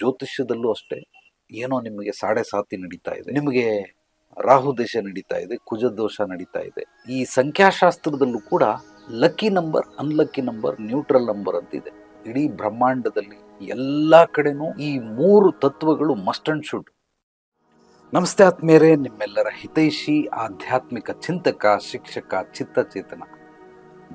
ಜ್ಯೋತಿಷ್ಯದಲ್ಲೂ ಅಷ್ಟೇ ಏನೋ ನಿಮಗೆ ಸಾಡೆ ಸಾತಿ ನಡೀತಾ ಇದೆ. ನಿಮಗೆ ರಾಹು ದೇಶ ನಡೀತಾ ಇದೆ, ಕುಜ ದೋಷ ನಡೀತಾ ಇದೆ. ಈ ಸಂಖ್ಯಾಶಾಸ್ತ್ರದಲ್ಲೂ ಕೂಡ lucky number, unlucky number, neutral number ಅಂತ ಇದೆ ಇಡೀ ಬ್ರಹ್ಮಾಂಡದಲ್ಲಿ ಎಲ್ಲ ಕಡೆನೂ ಈ ಮೂರು ತತ್ವಗಳು ಮಸ್ಟ್ ಅಂಡ್ ಶುಡ್ ನಮಸ್ತೆ ಆತ್ಮೇರೆ ನಿಮ್ಮೆಲ್ಲರ ಹಿತೈಷಿ, ಆಧ್ಯಾತ್ಮಿಕ ಚಿಂತಕ, ಶಿಕ್ಷಕ, ಚಿತ್ತಚೇತನ.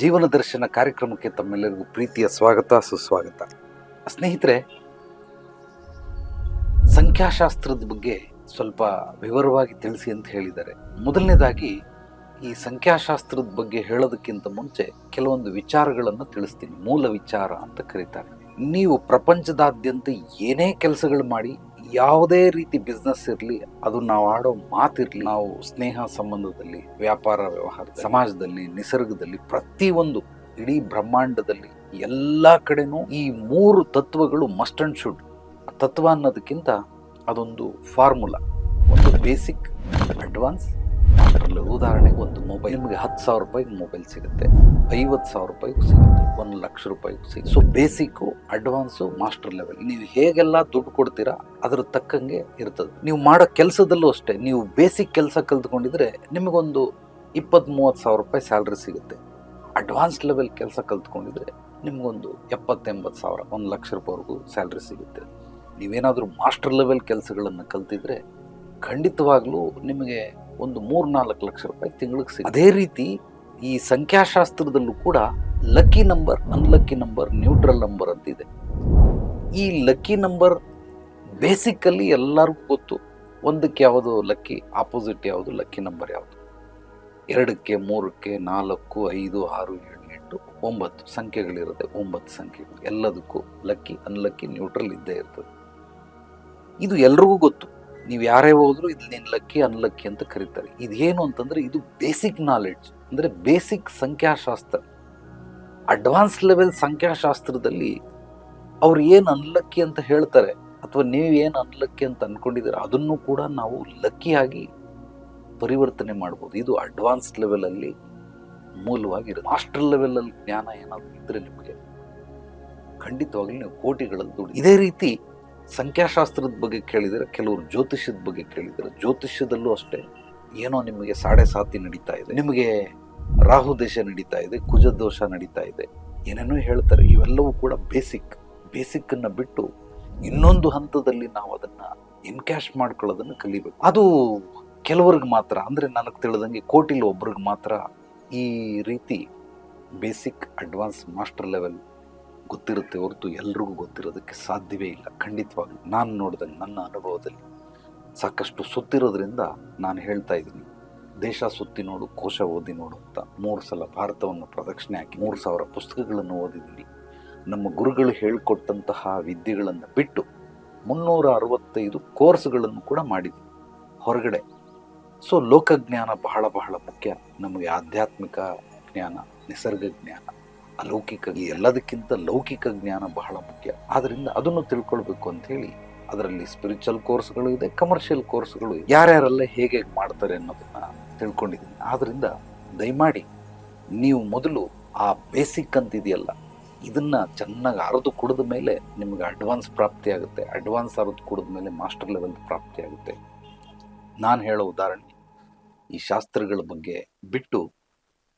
ಜೀವನ ದರ್ಶನ ಕಾರ್ಯಕ್ರಮಕ್ಕೆ ತಮ್ಮೆಲ್ಲರಿಗೂ ಪ್ರೀತಿಯ ಸ್ವಾಗತ, ಸುಸ್ವಾಗತ. ಸ್ನೇಹಿತರೆ ಸಂಖ್ಯಾಶಾಸ್ತ್ರದ ಬಗ್ಗೆ ಸ್ವಲ್ಪ ವಿವರವಾಗಿ ತಿಳಿಸಿ ಅಂತ ಹೇಳಿದ್ದಾರೆ. ಮೊದಲನೇದಾಗಿ ಈ ಸಂಖ್ಯಾಶಾಸ್ತ್ರದ ಬಗ್ಗೆ ಹೇಳೋದಕ್ಕಿಂತ ಮುಂಚೆ ಕೆಲವೊಂದು ವಿಚಾರಗಳನ್ನು ತಿಳಿಸ್ತೀನಿ. ಮೂಲ ವಿಚಾರ ಅಂತ ಕರೀತಾರೆ. ನೀವು ಪ್ರಪಂಚದಾದ್ಯಂತ ಏನೇ ಕೆಲಸಗಳು ಮಾಡಿ, ಯಾವುದೇ ರೀತಿ ಬಿಸ್ನೆಸ್ ಇರಲಿ, ಅದು ನಾವು ಆಡೋ ಮಾತಿರ್ಲಿ, ನಾವು ಸ್ನೇಹ ಸಂಬಂಧದಲ್ಲಿ, ವ್ಯಾಪಾರ ವ್ಯವಹಾರ ಸಮಾಜದಲ್ಲಿ, ನಿಸರ್ಗದಲ್ಲಿ, ಪ್ರತಿಯೊಂದು ಇಡೀ ಬ್ರಹ್ಮಾಂಡದಲ್ಲಿ ಎಲ್ಲ ಕಡೆನೂ ಈ ಮೂರು ತತ್ವಗಳು ಮಸ್ಟ್ ಅಂಡ್ ಶುಡ್ ತತ್ವ ಅನ್ನೋದಕ್ಕಿಂತ ಅದೊಂದು ಫಾರ್ಮುಲಾ, ಒಂದು ಬೇಸಿಕ್, ಅಡ್ವಾನ್ಸ್. ಅದರಲ್ಲಿ ಉದಾಹರಣೆಗೆ ಒಂದು ಮೊಬೈಲ್, ನಿಮಗೆ ಹತ್ತು ಸಾವಿರ ರೂಪಾಯಿಗೆ ಮೊಬೈಲ್ ಸಿಗುತ್ತೆ, ಐವತ್ತು ಸಾವಿರ ರೂಪಾಯಿಗೂ ಸಿಗುತ್ತೆ, ಒಂದು ಲಕ್ಷ ರೂಪಾಯಿಗೂ ಸಿಗುತ್ತೆ. So basic, advance, master level. ನೀವು ಹೇಗೆಲ್ಲ ದುಡ್ಡು ಕೊಡ್ತೀರಾ, ಅದ್ರ ತಕ್ಕಂಗೆ ಇರ್ತದೆ. ನೀವು ಮಾಡೋ ಕೆಲಸದಲ್ಲೂ ಅಷ್ಟೇ, ನೀವು ಬೇಸಿಕ್ ಕೆಲಸ ಕಲ್ತ್ಕೊಂಡಿದ್ರೆ ನಿಮಗೊಂದು ಇಪ್ಪತ್ತು ಮೂವತ್ತು ಸಾವಿರ ರೂಪಾಯಿ ಸ್ಯಾಲ್ರಿ ಸಿಗುತ್ತೆ. ಅಡ್ವಾನ್ಸ್ ಲೆವೆಲ್ ಕೆಲಸ ಕಲ್ತ್ಕೊಂಡಿದ್ರೆ ನಿಮಗೊಂದು ಎಪ್ಪತ್ತೆಂಬತ್ತು ಸಾವಿರ, ಒಂದು ಲಕ್ಷ ರೂಪಾಯಿವರೆಗೂ ಸ್ಯಾಲ್ರಿ ಸಿಗುತ್ತೆ. ನೀವೇನಾದರೂ ಮಾಸ್ಟರ್ ಲೆವೆಲ್ ಕೆಲಸಗಳನ್ನು ಕಲ್ತಿದ್ರೆ ಖಂಡಿತವಾಗ್ಲೂ ನಿಮಗೆ ಒಂದು ಮೂರು ನಾಲ್ಕು ಲಕ್ಷ ರೂಪಾಯಿ ತಿಂಗಳಿಗೆ ಸಿಗುತ್ತೆ. ಅದೇ ರೀತಿ ಈ ಸಂಖ್ಯಾಶಾಸ್ತ್ರದಲ್ಲೂ ಕೂಡ lucky number, unlucky number, neutral number ಅಂತಿದೆ ಈ ಲಕ್ಕಿ ನಂಬರ್ ಬೇಸಿಕಲ್ಲಿ ಎಲ್ಲರಿಗೂ ಗೊತ್ತು. ಒಂದಕ್ಕೆ ಯಾವುದು ಲಕ್ಕಿ, ಆಪೋಸಿಟ್ ಯಾವುದು ಲಕ್ಕಿ ನಂಬರ್ ಯಾವುದು? ಎರಡಕ್ಕೆ, ಮೂರಕ್ಕೆ, ನಾಲ್ಕು, ಐದು, ಆರು, ಏಳು, ಎಂಟು, ಒಂಬತ್ತು. ಸಂಖ್ಯೆಗಳಿರುತ್ತೆ, ಒಂಬತ್ತು ಸಂಖ್ಯೆಗಳು. ಎಲ್ಲದಕ್ಕೂ ಲಕ್ಕಿ, ಅನ್ಲಕ್ಕಿ, ನ್ಯೂಟ್ರಲ್ ಇದ್ದೇ ಇರ್ತದೆ. ಇದು ಎಲ್ರಿಗೂ ಗೊತ್ತು. ನೀವು ಯಾರೇ ಹೋದ್ರು ಇದು ನೀನು ಲಕ್ಕಿ, ಅನ್ಲಕ್ಕಿ ಅಂತ ಕರೀತಾರೆ. ಇದೇನು ಅಂತಂದ್ರೆ ಇದು ಬೇಸಿಕ್ ನಾಲೆಡ್ಜ್ ಅಂದ್ರೆ ಬೇಸಿಕ್ ಸಂಖ್ಯಾಶಾಸ್ತ್ರ. ಅಡ್ವಾನ್ಸ್ ಲೆವೆಲ್ ಸಂಖ್ಯಾಶಾಸ್ತ್ರದಲ್ಲಿ ಅವ್ರು ಏನು ಅನ್ಲಕ್ಕಿ ಅಂತ ಹೇಳ್ತಾರೆ ಅಥವಾ ನೀವು ಏನು ಅನ್ಲಕ್ಕಿ ಅಂತ ಅಂದ್ಕೊಂಡಿದ್ದೀರ ಅದನ್ನು ಕೂಡ ನಾವು ಲಕ್ಕಿಯಾಗಿ ಪರಿವರ್ತನೆ ಮಾಡ್ಬೋದು. ಇದು ಅಡ್ವಾನ್ಸ್ ಲೆವೆಲಲ್ಲಿ ಮೂಲವಾಗಿರುತ್ತೆ. ಮಾಸ್ಟರ್ ಲೆವೆಲಲ್ಲಿ ಜ್ಞಾನ ಏನಾದರೂ ಇದ್ರೆ ನಿಮಗೆ ಖಂಡಿತವಾಗ್ಲೂ ನೀವು ಕೋಟಿಗಳಲ್ಲಿ ದುಡ್ಡು ಇದೇ ರೀತಿ ಸಂಖ್ಯಾಶಾಸ್ತ್ರದ ಬಗ್ಗೆ ಕೇಳಿದರೆ ಕೆಲವರು ಜ್ಯೋತಿಷ್ಯದ ಬಗ್ಗೆ ಕೇಳಿದರೆ ಜ್ಯೋತಿಷ್ಯದಲ್ಲೂ ಅಷ್ಟೇ ಏನೋ ನಿಮಗೆ ಸಾಡೆ ಸಾತಿ ನಡೀತಾ ಇದೆ. ನಿಮಗೆ ರಾಹು ದೇಶ ನಡೀತಾ ಇದೆ, ಕುಜ ದೋಷ ನಡೀತಾ ಇದೆ. ಏನೇನೋ ಹೇಳ್ತಾರೆ, ಇವೆಲ್ಲವೂ ಕೂಡ ಬೇಸಿಕ್. ಬೇಸಿಕ್ಕನ್ನು ಬಿಟ್ಟು ಇನ್ನೊಂದು ಹಂತದಲ್ಲಿ ನಾವು ಅದನ್ನ ಎನ್ಕ್ಯಾಶ್ ಮಾಡ್ಕೊಳ್ಳೋದನ್ನು ಕಲಿಬೇಕು. ಅದು ಕೆಲವ್ರಿಗೆ ಮಾತ್ರ, ಅಂದ್ರೆ ನನಗೆ ತಿಳಿದಂಗೆ ಕೋಟಿಲಿ ಒಬ್ರಿಗೆ ಮಾತ್ರ ಈ ರೀತಿ ಬೇಸಿಕ್ ಅಡ್ವಾನ್ಸ್ ಮಾಸ್ಟರ್ ಲೆವೆಲ್ ಗೊತ್ತಿರುತ್ತೆ ಹೊರತು ಎಲ್ರಿಗೂ ಗೊತ್ತಿರೋದಕ್ಕೆ ಸಾಧ್ಯವೇ ಇಲ್ಲ. ಖಂಡಿತವಾಗಿ ನಾನು ನೋಡಿದಂಗೆ ನನ್ನ ಅನುಭವದಲ್ಲಿ ಸಾಕಷ್ಟು ಸುತ್ತಿರೋದ್ರಿಂದ ನಾನು ಹೇಳ್ತಾ ಇದ್ದೀನಿ. ದೇಶ ಸುತ್ತಿ ನೋಡು, ಕೋಶ ಓದಿ ನೋಡು ಅಂತ ಮೂರು ಸಲ ಭಾರತವನ್ನು ಪ್ರದಕ್ಷಿಣೆ ಹಾಕಿ ಮೂರು ಸಾವಿರ ಪುಸ್ತಕಗಳನ್ನು ಓದಿದ್ದೀನಿ. ನಮ್ಮ ಗುರುಗಳು ಹೇಳಿಕೊಟ್ಟಂತಹ ವಿದ್ಯೆಗಳನ್ನು ಬಿಟ್ಟು ಮುನ್ನೂರ ಅರವತ್ತೈದು ಕೋರ್ಸ್ಗಳನ್ನು ಕೂಡ ಮಾಡಿದ್ದೀನಿ ಹೊರಗಡೆ. ಸೊ ಲೋಕಜ್ಞಾನ ಬಹಳ ಬಹಳ ಮುಖ್ಯ. ನಮಗೆ ಆಧ್ಯಾತ್ಮಿಕ ಜ್ಞಾನ, ನಿಸರ್ಗ ಜ್ಞಾನ. ಅಲೌಕಿಕ ಎಲ್ಲದಕ್ಕಿಂತ ಲೌಕಿಕ ಜ್ಞಾನ ಬಹಳ ಮುಖ್ಯ. ಆದ್ದರಿಂದ ಅದನ್ನು ತಿಳ್ಕೊಳ್ಬೇಕು ಅಂತ ಹೇಳಿ ಅದರಲ್ಲಿ ಸ್ಪಿರಿಚುವಲ್ ಕೋರ್ಸ್ಗಳು ಇದೆ ಕಮರ್ಷಿಯಲ್ ಕೋರ್ಸ್ಗಳು ಇದೆ. ಯಾರ್ಯಾರೆಲ್ಲ ಹೇಗೆ ಮಾಡ್ತಾರೆ ಅನ್ನೋದನ್ನ ತಿಳ್ಕೊಂಡಿದ್ದೀನಿ. ಆದ್ದರಿಂದ ದಯಮಾಡಿ ನೀವು ಮೊದಲು ಆ ಬೇಸಿಕ್ ಅಂತಿದೆಯಲ್ಲ, ಇದನ್ನ ಚೆನ್ನಾಗಿ ಅರದು ಕುಡಿದ ಮೇಲೆ ನಿಮಗೆ ಅಡ್ವಾನ್ಸ್ ಪ್ರಾಪ್ತಿ ಆಗುತ್ತೆ. ಅಡ್ವಾನ್ಸ್ ಅರೆದು ಕುಡಿದ ಮೇಲೆ ಮಾಸ್ಟರ್ ಲೆವೆಲ್ ಪ್ರಾಪ್ತಿ ಆಗುತ್ತೆ. ನಾನು ಹೇಳೋ ಉದಾಹರಣೆ, ಈ ಶಾಸ್ತ್ರಗಳ ಬಗ್ಗೆ ಬಿಟ್ಟು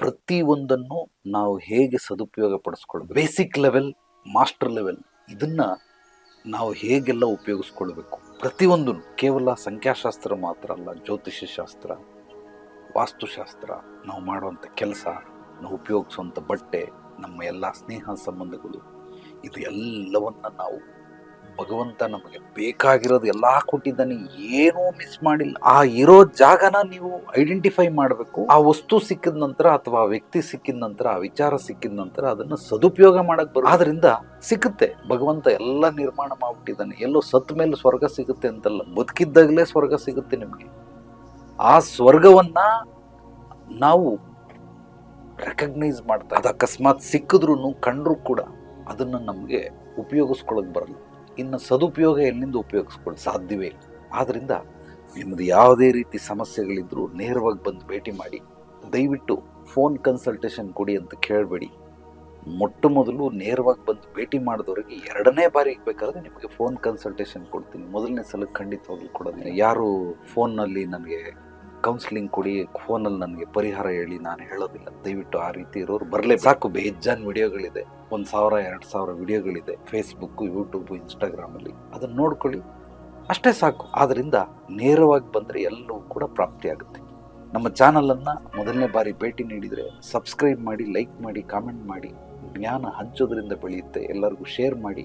ಪ್ರತಿಯೊಂದನ್ನು ನಾವು ಹೇಗೆ ಸದುಪಯೋಗ ಪಡಿಸ್ಕೊಳ್ಬೇಕು ಬೇಸಿಕ್ ಲೆವೆಲ್ ಮಾಸ್ಟರ್ ಲೆವೆಲ್ ಇದನ್ನ ನಾವು ಹೇಗೆಲ್ಲ ಉಪಯೋಗಿಸ್ಕೊಳ್ಬೇಕು? ಪ್ರತಿಯೊಂದು ಕೇವಲ ಸಂಖ್ಯಾಶಾಸ್ತ್ರ ಮಾತ್ರ ಅಲ್ಲ ಜ್ಯೋತಿಷ್ಯ ಶಾಸ್ತ್ರ ವಾಸ್ತುಶಾಸ್ತ್ರ, ನಾವು ಮಾಡುವಂಥ ಕೆಲಸ, ನಾವು ಉಪಯೋಗಿಸುವಂಥ ಬಟ್ಟೆ, ನಮ್ಮ ಎಲ್ಲ ಸ್ನೇಹ ಸಂಬಂಧಗಳು, ಇದು ಎಲ್ಲವನ್ನು ನಾವು ಭಗವಂತ ನಮಗೆ ಬೇಕಾಗಿರೋದು ಎಲ್ಲ ಕೊಟ್ಟಿದ್ದಾನೆ, ಏನೂ ಮಿಸ್ ಮಾಡಿಲ್ಲ. ಆ ಇರೋ ಜಾಗನ ನೀವು ಐಡೆಂಟಿಫೈ ಮಾಡಬೇಕು. ಆ ವಸ್ತು ಸಿಕ್ಕಿದ ನಂತರ ಅಥವಾ ಆ ವ್ಯಕ್ತಿ ಸಿಕ್ಕಿದ ನಂತರ, ಆ ವಿಚಾರ ಸಿಕ್ಕಿದ ನಂತರ ಅದನ್ನು ಸದುಪಯೋಗ ಮಾಡಕ್ ಬರ ಆದ್ರಿಂದ ಸಿಕ್ಕುತ್ತೆ. ಭಗವಂತ ಎಲ್ಲ ನಿರ್ಮಾಣ ಮಾಡ್ಬಿಟ್ಟಿದ್ದಾನೆ. ಎಲ್ಲೋ ಸತ್ ಮೇಲೆ ಸ್ವರ್ಗ ಸಿಗುತ್ತೆ ಅಂತಲ್ಲ. ಬದುಕಿದ್ದಾಗಲೇ ಸ್ವರ್ಗ ಸಿಗುತ್ತೆ ನಿಮಗೆ. ಆ ಸ್ವರ್ಗವನ್ನ ನಾವು ರೆಕಗ್ನೈಸ್ ಮಾಡ್ತಾ ಅದು ಅಕಸ್ಮಾತ್ ಸಿಕ್ಕಿದ್ರು ಕಂಡ್ರು ಕೂಡ ಅದನ್ನು ನಮಗೆ ಉಪಯೋಗಿಸ್ಕೊಳ್ಳೋಕೆ ಬರಲ್ಲ. ಇನ್ನು ಸದುಪಯೋಗ ಎಲ್ಲಿಂದ ಉಪಯೋಗಿಸ್ಕೊಳ್ಳಿ ಸಾಧ್ಯವೇ ಇಲ್ಲ. ಆದ್ದರಿಂದ ನಿಮ್ಮದು ಯಾವುದೇ ರೀತಿ ಸಮಸ್ಯೆಗಳಿದ್ದರೂ ನೇರವಾಗಿ ಬಂದು ಭೇಟಿ ಮಾಡಿ. ದಯವಿಟ್ಟು ಫೋನ್ ಕನ್ಸಲ್ಟೇಷನ್ ಕೊಡಿ ಅಂತ ಕೇಳಬೇಡಿ. ಮೊಟ್ಟ ಮೊದಲು ನೇರವಾಗಿ ಬಂದು ಭೇಟಿ ಮಾಡಿದವರಿಗೆ ಎರಡನೇ ಬಾರಿ ಬೇಕಾದ್ರೆ ನಿಮಗೆ ಫೋನ್ ಕನ್ಸಲ್ಟೇಷನ್ ಕೊಡ್ತೀನಿ. ಮೊದಲನೇ ಸಲ ಖಂಡಿತವಾಗ್ಲೂ ಕೊಡೋದಿಲ್ಲ. ಯಾರು ಫೋನ್ನಲ್ಲಿ ನನಗೆ ಕೌನ್ಸಿಲಿಂಗ್ ಕೊಡಿ ಫೋನಲ್ಲಿ ನನಗೆ ಪರಿಹಾರ ಹೇಳಿ, ನಾನು ಹೇಳೋದಿಲ್ಲ. ದಯವಿಟ್ಟು ಆ ರೀತಿ ಇರೋರು ಬರಲೇ ಸಾಕು, ಬೇಜಾನ್ ವಿಡಿಯೋಗಳಿದೆ. ಒಂದು ಸಾವಿರ, ಎರಡು ಸಾವಿರ ವಿಡಿಯೋಗಳಿದೆ. ಫೇಸ್ಬುಕ್ ಯೂಟ್ಯೂಬು ಇನ್ಸ್ಟಾಗ್ರಾಮಲ್ಲಿ ಅದನ್ನು ನೋಡ್ಕೊಳ್ಳಿ. ಅಷ್ಟೇ ಸಾಕು. ಆದ್ದರಿಂದ ನೇರವಾಗಿ ಬಂದರೆ ಎಲ್ಲವೂ ಕೂಡ ಪ್ರಾಪ್ತಿಯಾಗುತ್ತೆ ನಮ್ಮ ಚಾನಲನ್ನು ಮೊದಲನೇ ಬಾರಿ ಭೇಟಿ ನೀಡಿದರೆ ಸಬ್ಸ್ಕ್ರೈಬ್ ಮಾಡಿ ಲೈಕ್ ಮಾಡಿ ಕಾಮೆಂಟ್ ಮಾಡಿ, ಜ್ಞಾನ ಹಂಚೋದ್ರಿಂದ ಬೆಳೆಯುತ್ತೆ. ಎಲ್ಲರಿಗೂ ಶೇರ್ ಮಾಡಿ.